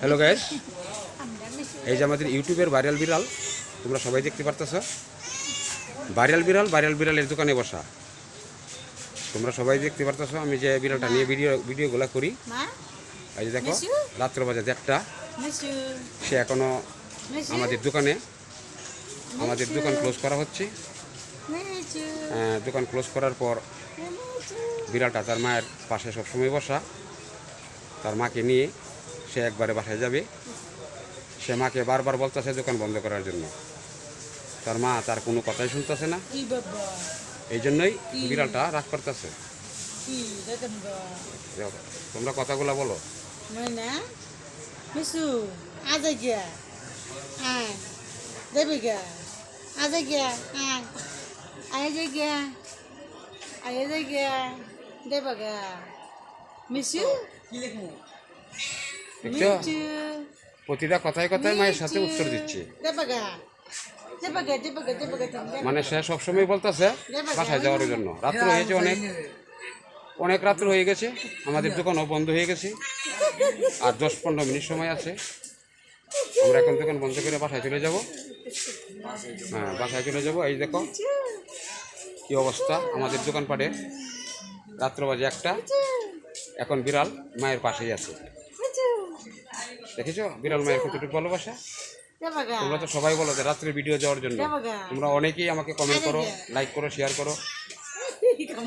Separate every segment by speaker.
Speaker 1: Hello gas এই যে আমাদের ইউটিউবের ভাইরাল বিড়াল তোমরা সবাই দেখতে পারতেছ। ভাইরাল বিড়াল ভাইরাল বিড়ালের দোকানে বসা। তোমরা সবাই দেখতে পারতেছ আমি যে বিড়ালটা নিয়ে ভিডিও ভিডিওগুলো করি। এই যে দেখো রাত্র বাজে দেড়টা। সে
Speaker 2: এখনও
Speaker 1: আমাদের দোকানে আমাদের দোকান ক্লোজ করা হচ্ছে। দোকান ক্লোজ করার পর বিড়ালটা তার মায়ের পাশে সবসময় বসা। তার মাকে নিয়ে সে একবারে বাসায় যাবে। সে মাকে বারবার বলতেছে দোকান বন্ধ করার জন্য। তার মা তার কোনো কথাই শুনতেছে না। এই জন্যই বিড়ালটা রাগ করতেছে।
Speaker 2: কি?
Speaker 1: তোমরা কথাগুলো বলো।
Speaker 2: মিসু আজ গিয়া। হ্যাঁ দেবে গিয়া। আজ গিয়া। হ্যাঁ আয় যে গিয়া। আয় যে গিয়া। দেবে মিসু?
Speaker 1: দেখছ? প্রতিটা কথায় কথায় মায়ের সাথে উত্তর দিচ্ছে। মানে সে সবসময় বলতেছে বাসায় যাওয়ার জন্য। রাত্র হয়েছে অনেক। অনেক রাত্র হয়ে গেছে। আমাদের দোকানও বন্ধ হয়ে গেছে। আর দশ পনেরো মিনিট সময় আছে। আমরা এখন দোকান বন্ধ করে বাসায় চলে যাব। হ্যাঁ বাসায় চলে যাব। এই দেখো কি অবস্থা আমাদের দোকানপাটের রাত্র বাজে একটা। এখন বিড়াল মায়ের পাশেই আছে। দেখেছ? বিড়াল মায়ের কতটুকু ভালোবাসা? তোমরা তো সবাই বলো যে রাত্রে ভিডিও যাওয়ার জন্য। তোমরা অনেকেই আমাকে কমেন্ট করো লাইক করো শেয়ার করো।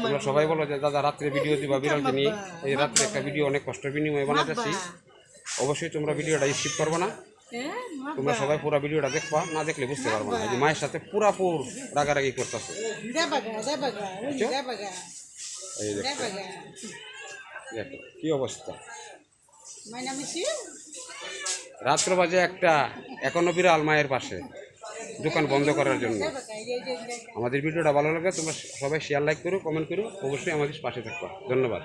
Speaker 1: তোমরা সবাই বলো যে দাদা রাত্রে ভিডিও দিবা বিড়ালকে নিয়ে? এই রাত্রে একটা ভিডিও অনেক কষ্টের বিনিময়ে বানাতেছি অবশ্যই তোমরা ভিডিওটা স্কিপ করব না। তোমরা সবাই পুরো ভিডিওটা দেখবা না দেখলে বুঝতে পারব না। যে মায়ের সাথে পুরাপুর রাগারাগি করতেছে। এই দেখো কি অবস্থা? রাত্র বাজে একটা এখনও বিরাল মায়ের পাশে দোকান বন্ধ করার জন্য। আমাদের ভিডিওটা ভালো লাগে তোমরা সবাই শেয়ার লাইক করো কমেন্ট করো, অবশ্যই আমাদের পাশে থাকবা। ধন্যবাদ।